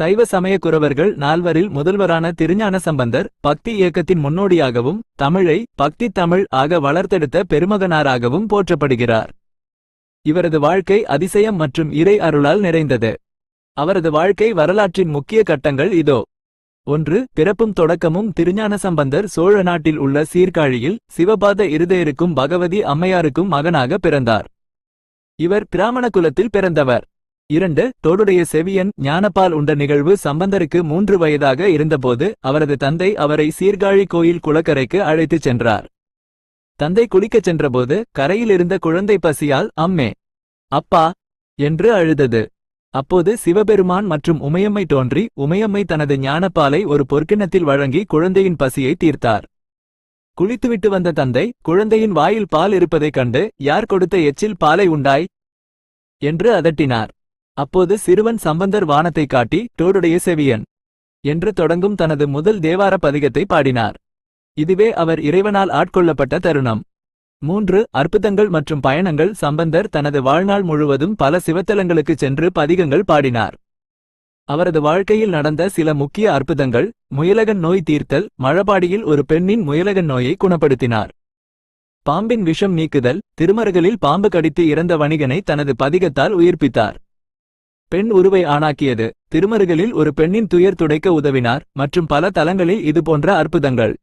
சைவ சமய குறவர்கள் நால்வரில் முதல்வரான திருஞான சம்பந்தர் பக்தி இயக்கத்தின் முன்னோடியாகவும் தமிழை பக்தி தமிழ் ஆக வளர்த்தெடுத்த பெருமகனாராகவும் போற்றப்படுகிறார். இவரது வாழ்க்கை அதிசயம் மற்றும் இறை அருளால் நிறைந்தது. அவரது வாழ்க்கை வரலாற்றின் முக்கிய கட்டங்கள் இதோ. ஒன்று பிறப்பும் தொடக்கமும் திருஞான சம்பந்தர் சோழ நாட்டில் உள்ள சீர்காழியில் சிவபாத இருதயருக்கும் பகவதி அம்மையாருக்கும் மகனாக பிறந்தார். இவர் பிராமண குலத்தில் பிறந்தவர். இரண்டு தோடுடைய செவியன் ஞானப்பால் உண்ட நிகழ்வு சம்பந்தருக்கு மூன்று வயதாக இருந்தபோது அவரது தந்தை அவரை சீர்காழி கோயில் குளக்கரைக்கு அழைத்துச் சென்றார். தந்தை குளிக்கச் சென்றபோது கரையில் இருந்த குழந்தை பசியால் அம்மே அப்பா என்று அழுதது. அப்போது சிவபெருமான் மற்றும் உமையம்மை தோன்றி உமையம்மை தனது ஞானப்பாலை ஒரு பொற்கிண்ணத்தில் வழங்கி குழந்தையின் பசியை தீர்த்தார். குளித்துவிட்டு வந்த தந்தை குழந்தையின் வாயில் பால் இருப்பதைக் கண்டு யார் கொடுத்த எச்சில் பாலை உண்டாய்? என்று அதட்டினார். அப்போது சிறுவன் சம்பந்தர் வானத்தை காட்டி தோடுடைய செவியன் என்று தொடங்கும் தனது முதல் தேவார பதிகத்தை பாடினார். இதுவே அவர் இறைவனால் ஆட்கொள்ளப்பட்ட தருணம். மூன்று அற்புதங்கள் மற்றும் பயணங்கள் சம்பந்தர் தனது வாழ்நாள் முழுவதும் பல சிவத்தலங்களுக்கு சென்று பதிகங்கள் பாடினார். அவரது வாழ்க்கையில் நடந்த சில முக்கிய அற்புதங்கள் முயலகன் நோய் தீர்த்தல் மழபாடியில் ஒரு பெண்ணின் முயலகன் நோயை குணப்படுத்தினார். பாம்பின் விஷம் நீக்குதல் திருமருகலில் பாம்பு கடித்து இறந்த வணிகனை தனது பதிகத்தால் உயிர்ப்பித்தார். பெண் உருவை ஆணாக்கியது. திருமருகலில் ஒரு பெண்ணின் துயர் துடைக்க உதவினார் மற்றும் பல தலங்களில் இதுபோன்ற அற்புதங்கள்.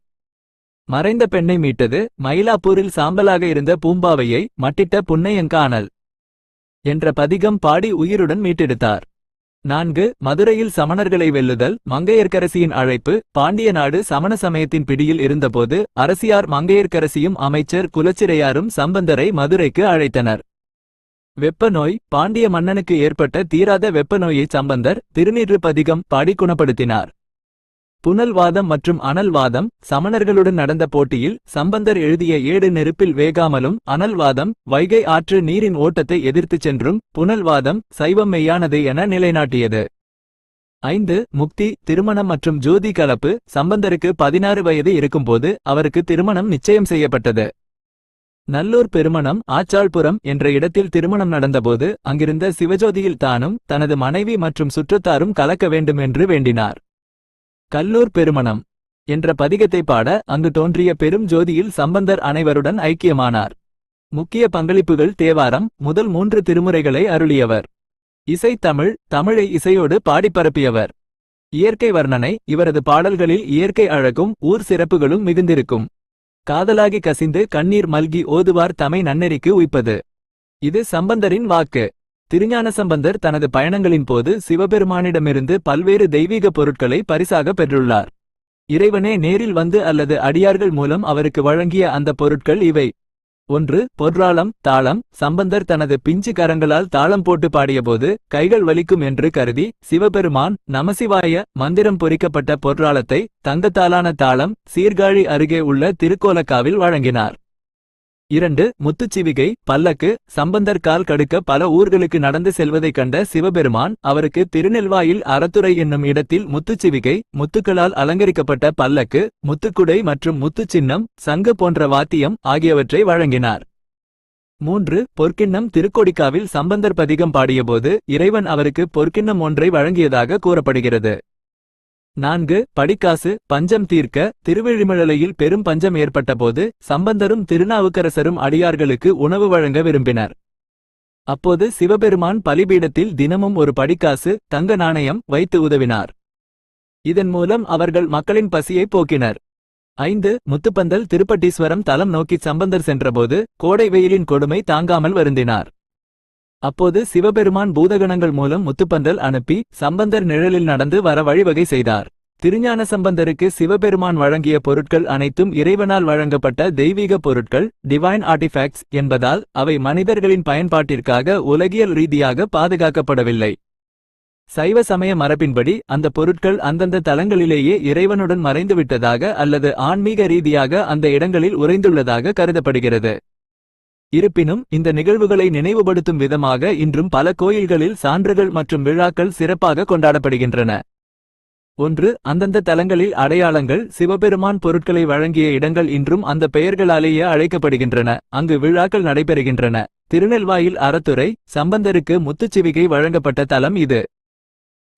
மறைந்த பெண்ணை மீட்டது மயிலாப்பூரில் சாம்பலாக இருந்த பூம்பாவையை மட்டிட்ட புன்னையங்கானல் என்ற பதிகம் பாடி உயிருடன் மீட்டெடுத்தார். நான்கு மதுரையில் சமணர்களை வெல்லுதல் மங்கையர்க்கரசியின் அழைப்பு பாண்டிய நாடு சமண சமயத்தின் பிடியில் இருந்தபோது அரசியார் மங்கையர்க்கரசியும் அமைச்சர் குலச்சிறையாரும் சம்பந்தரை மதுரைக்கு அழைத்தனர். வெப்பநோய் பாண்டிய மன்னனுக்கு ஏற்பட்ட தீராத வெப்பநோயை சம்பந்தர் திருநீற்று பதிகம் பாடி குணப்படுத்தினார். புனல்வாதம் மற்றும் அனல்வாதம் சமணர்களுடன் நடந்த போட்டியில் சம்பந்தர் எழுதிய ஏடு நெருப்பில் வேகாமலும் அனல்வாதம் வைகை ஆற்று நீரின் ஓட்டத்தை எதிர்த்துச் சென்றும் புனல்வாதம் சைவம் மெய்யானது என நிலைநாட்டியது. ஐந்து முக்தி திருமணம் மற்றும் ஜோதி கலப்பு சம்பந்தருக்கு பதினாறு வயது இருக்கும்போது அவருக்கு திருமணம் நிச்சயம் செய்யப்பட்டது. நல்லூர் பெருமணம் ஆச்சாள்புரம் என்ற இடத்தில் திருமணம் நடந்தபோது அங்கிருந்த சிவஜோதியில் தானும் தனது மனைவி மற்றும் சுற்றத்தாரும் கலக்க வேண்டும் என்று வேண்டினார். கல்லூர் பெருமணம் என்ற பதிகத்தை பாட அங்கு தோன்றிய பெரும் ஜோதியில் சம்பந்தர் அனைவருடன் ஐக்கியமானார். முக்கிய பங்களிப்புகள் தேவாரம் முதல் மூன்று திருமுறைகளை அருளியவர். இசை தமிழ் தமிழை இசையோடு பாடிப்பரப்பியவர் இயற்கை வர்ணனை இவரது பாடல்களில் இயற்கை அழகும் ஊர் சிறப்புகளும் மிகுந்திருக்கும். காதலாகி கசிந்து கண்ணீர் மல்கி ஓதுவார் தமை நன்னெறிக்கு உய்ப்பது. இது சம்பந்தரின் வாக்கு. திருஞான சம்பந்தர் தனது பயணங்களின் போது சிவபெருமானிடமிருந்து பல்வேறு தெய்வீக பொருட்களை பரிசாக பெற்றுள்ளார். இறைவனே நேரில் வந்து அல்லது அடியார்கள் மூலம் அவருக்கு வழங்கிய அந்த பொருட்கள் இவை. ஒன்று பொற்றாளம் தாளம். சம்பந்தர் தனது பிஞ்சு கரங்களால் தாளம் போட்டு பாடியபோது கைகள் வலிக்கும் என்று கருதி சிவபெருமான் நமசிவாய மந்திரம் பொறிக்கப்பட்ட பொற்றாளத்தை தங்கத்தாலான தாளம் சீர்காழி அருகே உள்ள திருக்கோலக்காவில் வழங்கினார். இரண்டு முத்துச்சிவிகை பல்லக்கு சம்பந்தர் கால் கடுக்க பல ஊர்களுக்கு நடந்து செல்வதைக் கண்ட சிவபெருமான் அவருக்கு திருநெல்வாயில் அறத்துறை என்னும் இடத்தில் முத்துச்சிவிகை முத்துக்களால் அலங்கரிக்கப்பட்ட பல்லக்கு முத்துக்குடை மற்றும் முத்துச்சின்னம் சங்கு போன்ற வாத்தியம் ஆகியவற்றை வழங்கினார். மூன்று பொற்கிண்ணம் திருக்கொடிக்காவில் சம்பந்தர் பதிகம் பாடியபோது இறைவன் அவருக்கு பொற்கிண்ணம் ஒன்றை வழங்கியதாக கூறப்படுகிறது. நான்கு படிக்காசு பஞ்சம் தீர்க்க திருவெழிமழலையில் பெரும் பஞ்சம் ஏற்பட்டபோது சம்பந்தரும் திருநாவுக்கரசரும் அடியார்களுக்கு உணவு வழங்க விரும்பினர். அப்போது சிவபெருமான் பலிபீடத்தில் தினமும் ஒரு படிக்காசு தங்க நாணயம் வைத்து உதவினார். இதன் மூலம் அவர்கள் மக்களின் பசியை போக்கினர். ஐந்து முத்துப்பந்தல் திருப்பட்டீஸ்வரம் தலம் நோக்கி சம்பந்தர் சென்றபோது கோடை வெயிலின் கொடுமை தாங்காமல் வருந்தினார். அப்போது சிவபெருமான் பூதகணங்கள் மூலம் முத்துப்பந்தல் அனுப்பி சம்பந்தர் நிழலில் நடந்து வர வழிவகை செய்தார். திருஞான சம்பந்தருக்கு சிவபெருமான் வழங்கிய பொருட்கள் அனைத்தும் இறைவனால் வழங்கப்பட்ட தெய்வீக பொருட்கள் டிவைன் ஆர்டிஃபேக்ட்ஸ் என்பதால் அவை மனிதர்களின் பயன்பாட்டிற்காக உலகியல் ரீதியாக பாதுகாக்கப்படவில்லை. சைவ சமய மரபின்படி அந்த பொருட்கள் அந்தந்த தலங்களிலேயே இறைவனுடன் மறைந்துவிட்டதாக அல்லது ஆன்மீக ரீதியாக அந்த இடங்களில் உறைந்துள்ளதாக கருதப்படுகிறது. இருப்பினும் இந்த நிகழ்வுகளை நினைவுபடுத்தும் விதமாக இன்றும் பல கோயில்களில் சான்றுகள் மற்றும் விழாக்கள் சிறப்பாக கொண்டாடப்படுகின்றன. ஒன்று அந்தந்த தலங்களில் அடையாளங்கள் சிவபெருமான் பொருட்களை வழங்கிய இடங்கள் இன்றும் அந்த பெயர்களாலேயே அழைக்கப்படுகின்றன. அங்கு விழாக்கள் நடைபெறுகின்றன. திருநெல்வாயில் அறத்துறை சம்பந்தருக்கு முத்துச்சிவிகை வழங்கப்பட்ட தலம் இது.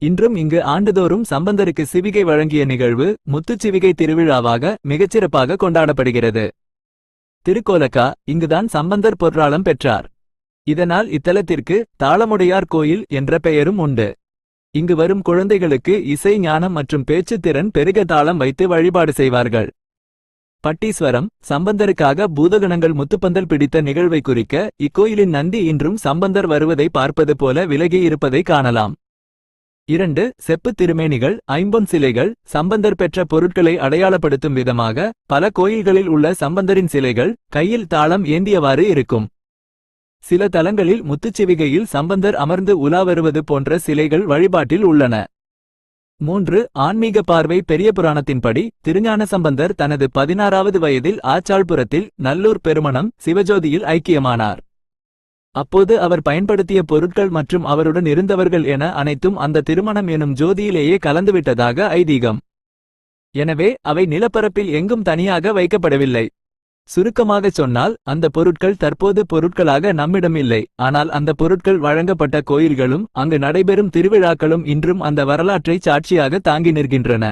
இன்றும் இங்கு ஆண்டுதோறும் சம்பந்தருக்கு சிவிகை வழங்கிய நிகழ்வு முத்துச்சிவிகை திருவிழாவாக மிகச்சிறப்பாக கொண்டாடப்படுகிறது. திருக்கோலக்கா இங்குதான் சம்பந்தர் பொற்றாளம் பெற்றார். இதனால் இத்தலத்திற்கு தாளமுடையார் கோயில் என்ற பெயரும் உண்டு. இங்கு வரும் குழந்தைகளுக்கு இசை ஞானம் மற்றும் பேச்சுத்திறன் பெருக தாளம் வைத்து வழிபாடு செய்வார்கள். பட்டீஸ்வரம் சம்பந்தருக்காக பூதகணங்கள் முத்துப்பந்தல் பிடித்த நிகழ்வை குறிக்க இக்கோயிலின் நந்தி இன்றும் சம்பந்தர் வருவதை பார்ப்பது போல விலகி இருப்பதை காணலாம். இரண்டு செப்புத் திருமேனிகள் ஐம்பொன் சிலைகள் சம்பந்தர் பெற்ற பொருட்களை அடையாளப்படுத்தும் விதமாக பல கோயில்களில் உள்ள சம்பந்தரின் சிலைகள் கையில் தாளம் ஏந்தியவாறு இருக்கும். சில தலங்களில் முத்துச்செவிகையில் சம்பந்தர் அமர்ந்து உலா வருவது போன்ற சிலைகள் வழிபாட்டில் உள்ளன. மூன்று ஆன்மீக பார்வை பெரிய புராணத்தின்படி திருஞான சம்பந்தர் தனது பதினாறாவது வயதில் ஆச்சாள்புரத்தில் நல்லூர் பெருமணம் சிவஜோதியில் ஐக்கியமானார். அப்போது அவர் பயன்படுத்திய பொருட்கள் மற்றும் அவருடன் இருந்தவர்கள் என அனைத்தும் அந்த திருமணம் எனும் ஜோதியிலேயே கலந்துவிட்டதாக ஐதீகம். எனவே அவை நிலப்பரப்பில் எங்கும் தனியாக வைக்கப்படவில்லை. சுருக்கமாகச் சொன்னால் அந்த பொருட்கள் தற்போது பொருட்களாக நம்மிடம் இல்லை ஆனால் அந்த பொருட்கள் வழங்கப்பட்ட கோயில்களும் அங்கு நடைபெறும் திருவிழாக்களும் இன்றும் அந்த வரலாற்றை சாட்சியாக தாங்கி நிற்கின்றன.